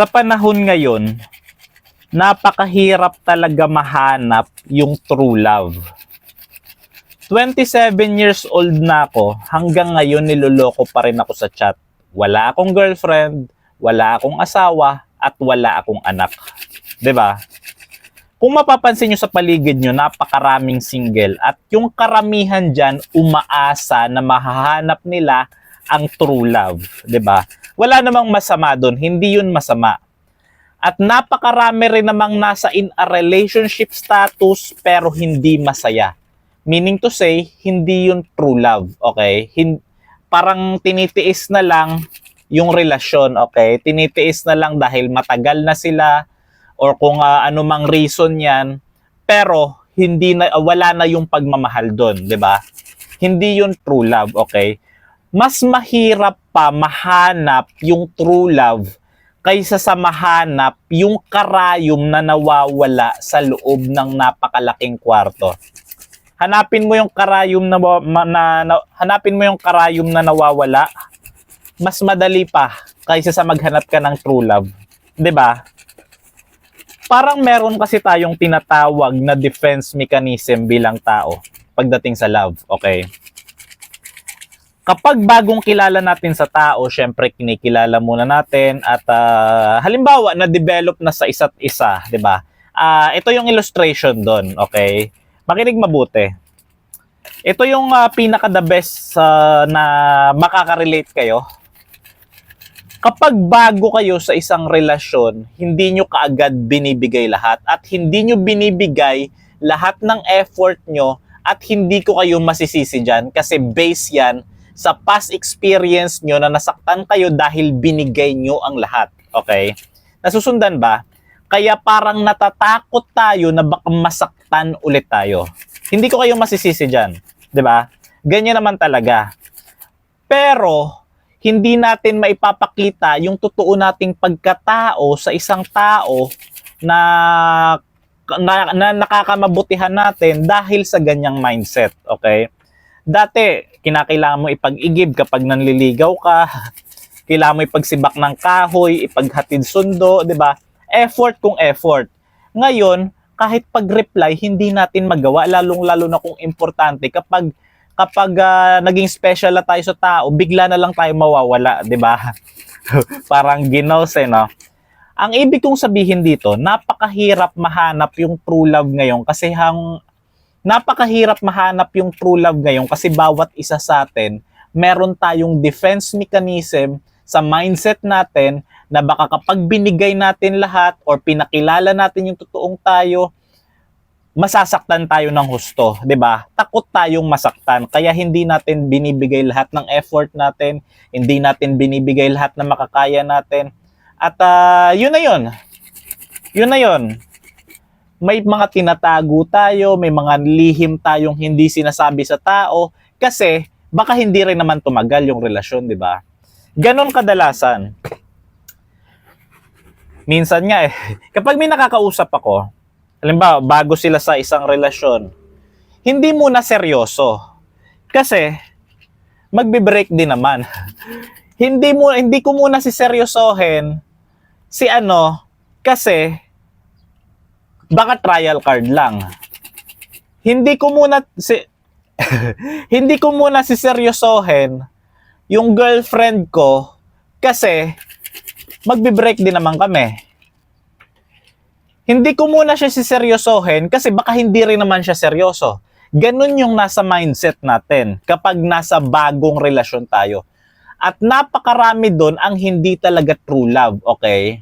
Sa panahon ngayon, napakahirap talaga mahanap yung true love. 27 years old na ako, hanggang ngayon niloloko pa rin ako sa chat. Wala akong girlfriend, wala akong asawa, at wala akong anak. ba? Kung mapapansin nyo sa paligid nyo, napakaraming single at yung karamihan dyan umaasa na mahahanap nila ang true love. 'di ba? Wala namang masama doon, hindi yun masama. At napakarami rin namang nasa in a relationship status pero hindi masaya. Meaning to say, hindi yun true love, okay? Hin- parang tinitiis na lang yung relasyon, okay? Tinitiis na lang dahil matagal na sila or kung uh, anumang reason yan, pero hindi na wala na yung pagmamahal doon, 'di ba? Hindi yun true love, okay? Mas mahirap pa mahanap yung true love kaysa sa mahanap yung karayom na nawawala sa loob ng napakalaking kwarto. Hanapin mo yung karayom na, na, na hanapin mo yung karayom na nawawala, mas madali pa kaysa sa maghanap ka ng true love. 'Di ba? Parang meron kasi tayong tinatawag na defense mechanism bilang tao pagdating sa love, okay? Kapag bagong kilala natin sa tao, syempre kinikilala muna natin at ah, halimbawa na-develop na sa isa't isa, 'di ba? Ah, ito yung illustration doon, okay? Makinig mabuti. Ito yung ah, pinaka the best ah, na makaka-relate kayo. Kapag bago kayo sa isang relasyon, hindi nyo kaagad binibigay lahat at hindi nyo binibigay lahat ng effort nyo at hindi ko kayo masisisi dyan kasi base yan sa past experience nyo na nasaktan kayo dahil binigay nyo ang lahat. Okay? Nasusundan ba? Kaya parang natatakot tayo na baka masaktan ulit tayo. Hindi ko kayo masisisi dyan. ba? Ganyan naman talaga. Pero, hindi natin maipapakita yung totoo nating pagkatao sa isang tao na, na, na nakakamabutihan natin dahil sa ganyang mindset. Okay? Dati, kinakailangan mo ipag-igib kapag nanliligaw ka, kailangan mo ipagsibak ng kahoy, ipaghatid sundo, 'di ba? Effort kung effort. Ngayon, kahit pag-reply hindi natin magawa lalong-lalo na kung importante kapag kapag ah, naging special na tayo sa tao, bigla na lang tayo mawawala, 'di ba? Parang ginose, no? Ang ibig kong sabihin dito, napakahirap mahanap yung true love ngayon kasi hang napakahirap mahanap yung true love ngayon kasi bawat isa sa atin, meron tayong defense mechanism sa mindset natin na baka kapag binigay natin lahat or pinakilala natin yung totoong tayo, masasaktan tayo ng husto, 'di ba? Takot tayong masaktan kaya hindi natin binibigay lahat ng effort natin, hindi natin binibigay lahat ng makakaya natin. At ah, yun na yun. Yun na yun may mga tinatago tayo, may mga lihim tayong hindi sinasabi sa tao kasi baka hindi rin naman tumagal yung relasyon, di ba? Ganon kadalasan. Minsan nga eh, kapag may nakakausap ako, halimbawa, bago sila sa isang relasyon, hindi muna seryoso. Kasi, magbe-break din naman. hindi mo hindi ko muna si seryosohin si ano kasi baka trial card lang. Hindi ko muna si hindi ko muna si seryosohin yung girlfriend ko kasi magbe-break din naman kami. Hindi ko muna siya si seryosohin kasi baka hindi rin naman siya seryoso. Ganun yung nasa mindset natin kapag nasa bagong relasyon tayo. At napakarami doon ang hindi talaga true love, okay?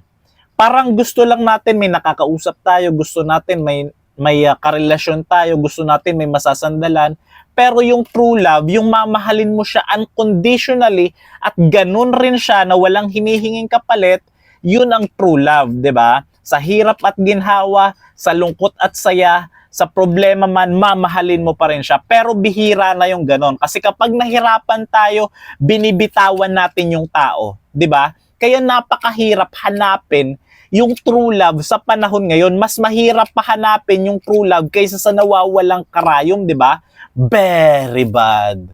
Parang gusto lang natin may nakakausap tayo, gusto natin may may uh, karelasyon tayo, gusto natin may masasandalan, pero yung true love, yung mamahalin mo siya unconditionally at ganun rin siya na walang hinihinging kapalit, yun ang true love, 'di ba? Sa hirap at ginhawa, sa lungkot at saya, sa problema man, mamahalin mo pa rin siya. Pero bihira na yung ganon. Kasi kapag nahirapan tayo, binibitawan natin yung tao. ba? Kaya napakahirap hanapin yung true love sa panahon ngayon, mas mahirap pahanapin yung true love kaysa sa nawawalang karayom, di ba? Very bad.